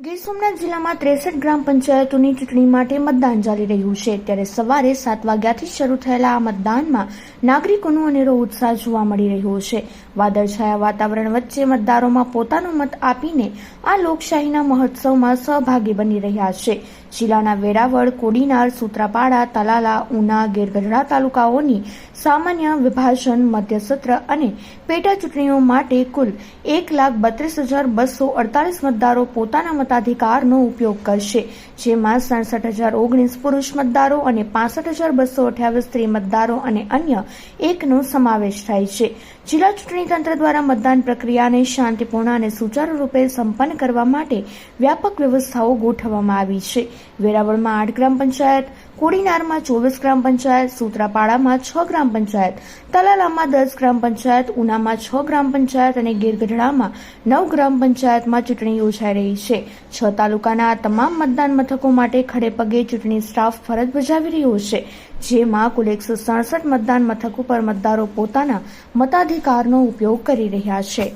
ગીર સોમનાથ જિલ્લામાં ત્રેસઠ ગ્રામ પંચાયતોની ચૂંટણી માટે મતદાન ચાલી રહ્યું છે. ત્યારે સવારે સાત વાગ્યાથી શરૂ થયેલા આ મતદાનમાં નાગરિકોનો અનેરો ઉત્સાહ જોવા મળી રહ્યો છે. વાદળછાયા વાતાવરણ વચ્ચે મતદારોમાં પોતાનો મત આપીને આ લોકશાહીના મહોત્સવમાં સહભાગી બની રહ્યા છે. જિલ્લાના વેરાવળ, કોડીનાર, સૂત્રાપાડા, તલાલા, ઉના, ગીરગઢડા તાલુકાઓની સામાન્ય વિભાજન મધ્ય સત્ર અને પેટા ચૂંટણીઓ માટે કુલ એક લાખ બત્રીસ હજાર બસો અડતાલીસ મતદારો પોતાના મતાધિકારનો ઉપયોગ કરશે. જેમાં સડસઠ હજાર ઓગણીસ પુરુષ મતદારો અને પાસઠ હજાર બસો અઠ્યાવીસ સ્ત્રી મતદારો અને અન્ય એકનો સમાવેશ થાય છે. જિલ્લા ચૂંટણી તંત્ર દ્વારા મતદાન પ્રક્રિયાને શાંતિપૂર્ણ અને સુચારુ રૂપે સંપન્ન કરવા માટે વ્યાપક વ્યવસ્થાઓ ગોઠવવામાં આવી છે. વેરાવળમાં આઠ ગ્રામ પંચાયત, કોડીનારમાં ચોવીસ ગ્રામ પંચાયત, સૂત્રાપાડામાં છ ગ્રામ પંચાયત, તલાલામાં દસ ગ્રામ પંચાયત, ઉનામાં છ ગ્રામ પંચાયત અને ગીરગઢડામાં નવ ગ્રામ પંચાયતમાં ચૂંટણી યોજાઈ રહી છે. છ તાલુકાના તમામ મતદાન મથકો માટે ખડેપગે ચૂંટણી સ્ટાફ ફરજ બજાવી રહ્યો છે, જેમાં કુલ એકસો સડસઠ મતદાન મથકો પર મતદારો પોતાના મતાધિકારનો ઉપયોગ કરી રહ્યા છે.